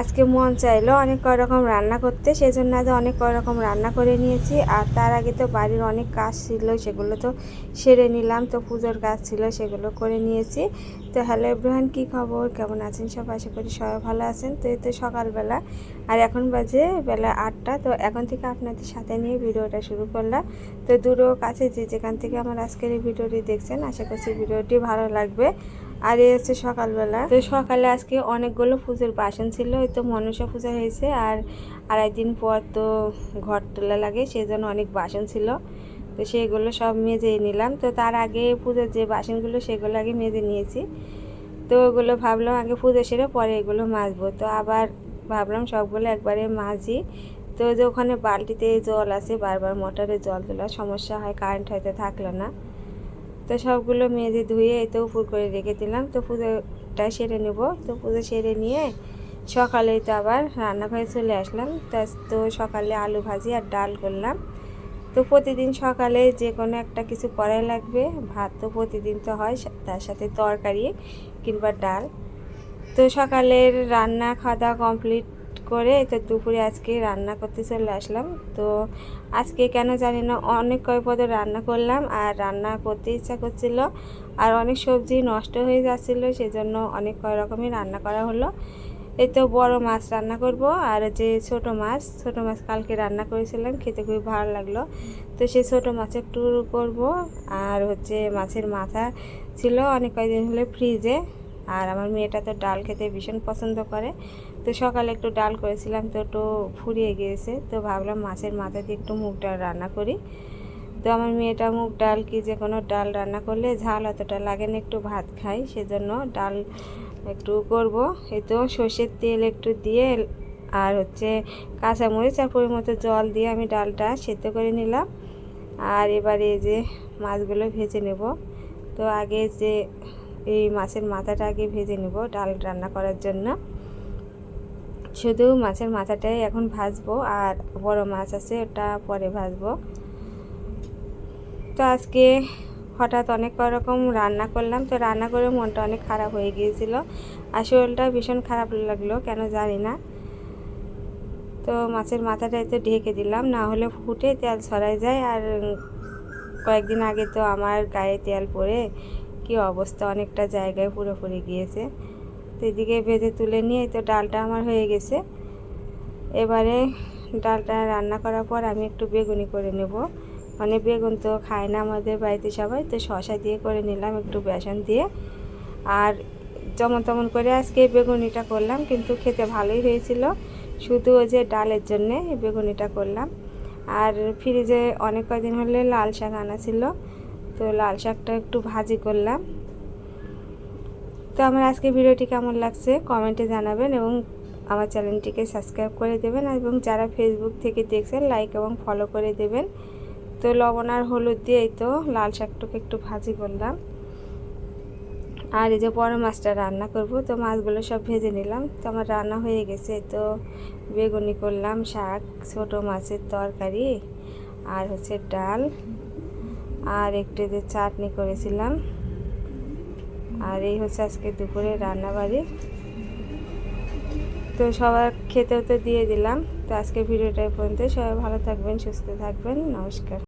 আজকে মন চাইলো অনেক কয় রকম রান্না করতে সেই জন্য আজ অনেক কয় রকম রান্না করে নিয়েছি। আর তার আগে তো বাড়ির অনেক কাজ ছিল, সেগুলো তো সেরে নিলাম, তো পুজোর কাজ ছিল, সেগুলো করে নিয়েছি। তো হ্যালো এব্রাহান কী খবর? কেমন আছেন সব আশা করি সবাই ভালো আছেন। তো এই তো সকালবেলা, আর এখন বাজে বেলা আটটা। তো এখন থেকে আপনাদের সাথে নিয়ে ভিডিওটা শুরু করলাম। তো দূরও কাছে যে যেখান থেকে আমার আজকের এই ভিডিওটি দেখছেন, আশা করছি ভিডিওটি ভালো লাগবে। আর এই হচ্ছে সকালবেলা। তো সকালে আজকে অনেকগুলো পুজোর বাসন ছিল ওই তো মনসা পূজা হয়েছে আর আড়াই দিন পর তো ঘর তোলা লাগে সেই জন্য অনেক বাসন ছিল। তো সেইগুলো সব মেজে নিলাম। তো তার আগে পুজোর যে বাসনগুলো, সেগুলো আগে মেজে নিয়েছি। তো ওগুলো ভাবলাম আগে পুজো সেরে পরে এগুলো মাজবো। তো আবার ভাবলাম সবগুলো একবারে মাজি। তো যে ওখানে বালতিতে জল আছে, বারবার মোটরে জল তোলার সমস্যা হয়, কারেন্ট হয়তো থাকল না। তো সবগুলো মেজে ধুয়ে তো উপর করে রেখে দিলাম। তো পুজোটা সেরে নেব। তো পুজো সেরে নিয়ে সকালে তো আবার রান্নাঘরে চলে আসলাম। তা তো সকালে আলু ভাজি আর ডাল করলাম। তো প্রতিদিন সকালে যে কোনো একটা কিছু করাই লাগবে। ভাত তো প্রতিদিন তো হয়, তার সাথে তরকারি কিংবা ডাল। তো সকালের রান্না খাওয়া দাওয়া কমপ্লিট করে, তো দুপুরে আজকে রান্না করতে চলে আসলাম। তো আজকে কেন জানি না, অনেক কয় পদে রান্না করলাম আর রান্না করতে ইচ্ছা করছিল আর অনেক সবজি নষ্ট হয়ে যাচ্ছিল, সেজন্য অনেক কয় রকমই রান্না করা হলো। এই তো বড় মাছ রান্না করব আর যে ছোট মাছ ছোট মাছ কালকে রান্না করেছিলাম, খেতে খুবই ভালো লাগল। তো সেই ছোট মাছ একটু করব আর হচ্ছে মাছের মাথা ছিল অনেক কয়েকদিন হলে ফ্রিজে আর আমার মেয়েটা তো ডাল খেতে ভীষণ পছন্দ করে। তো সকালে একটু ডাল করেছিলাম, তো একটু ফুরিয়ে গিয়েছে। তো ভাবলাম মাছের মাথা দিয়ে একটু মুগ ডাল রান্না করি। তো আমার মেয়েটা মুগ ডাল কি যে কোনো ডাল রান্না করলে ঝাল অতটা লাগে না, একটু ভাত খাই, সেজন্য ডাল একটু করব। এই তো সর্ষের তেল একটু দিয়ে আর হচ্ছে কাঁচামরিচ আর পরিমতো জল দিয়ে আমি ডালটা সেদ্ধ করে নিলাম। আর এবারে যে মাছগুলো ভেজে নেব। তো আগে যে এই মাছের মাথাটা আগে ভেজে নেব ডাল রান্না করার জন্য। শুধু মাছের মাথাটাই এখন ভাজবো আর বড় মাছ আছে ওটা পরে ভাজবো। তো আজকে হঠাৎ অনেক রকম রান্না করলাম, তো রান্না করে মনটা অনেক খারাপ হয়ে গিয়েছিল শরীরটা ভীষণ খারাপ লাগল, কেন জানি না। তো মাছের মাথাটাই তো ঢেকে দিলাম, না হলে ফুটে তেল ছড়াই যায় আর কয়েকদিন আগে তো আমার গায়ে তেল পড়ে কি অবস্থা? অনেকটা জায়গায় পুরোপুরি গিয়েছে। তো এদিকে ভেজে তুলে নিয়ে তো ডালটা আমার হয়ে গেছে। এবারে ডালটা রান্না করার পর আমি একটু বেগুনি করে নেব। মানে বেগুন তো খায় না আমাদের বাড়িতে সবাই, তো শশা দিয়ে করে নিলাম একটু বেসন দিয়ে। আর যেমন তেমন করে আজকে বেগুনিটা করলাম, কিন্তু খেতে ভালোই হয়েছিল। শুধু ওই যে ডালের জন্যে বেগুনিটা করলাম। আর ফ্রিজে অনেক কদিন হলে লাল শাক আনা ছিল। তো লাল শাকটা একটু ভাজি করলাম। তো আমার আজকে ভিডিওটি কেমন লাগছে কমেন্টে জানাবেন এবং আমার চ্যানেলটিকে সাবস্ক্রাইব করে দেবেন এবং যারা ফেসবুক থেকে দেখছেন লাইক এবং ফলো করে দেবেন। তো লবণ আর হলুদ দিয়েই তো লাল শাকটাকে একটু ভাজি করলাম। আর এই যে বড় মাছটা রান্না করব, তো মাছগুলো সব ভেজে নিলাম। তো আমার রান্না হয়ে গেছে তো বেগুনি করলাম, শাক, ছোট মাছের তরকারি আর হচ্ছে ডাল। আর একটু যে চাটনি করেছিলাম। আর এই হচ্ছে আজকে দুপুরে রান্নাবাড়ি। তো সবার খেতেও তো দিয়ে দিলাম। তো আজকে ভিডিওটা পর্যন্ত সবাই ভালো থাকবেন, সুস্থ থাকবেন। নমস্কার।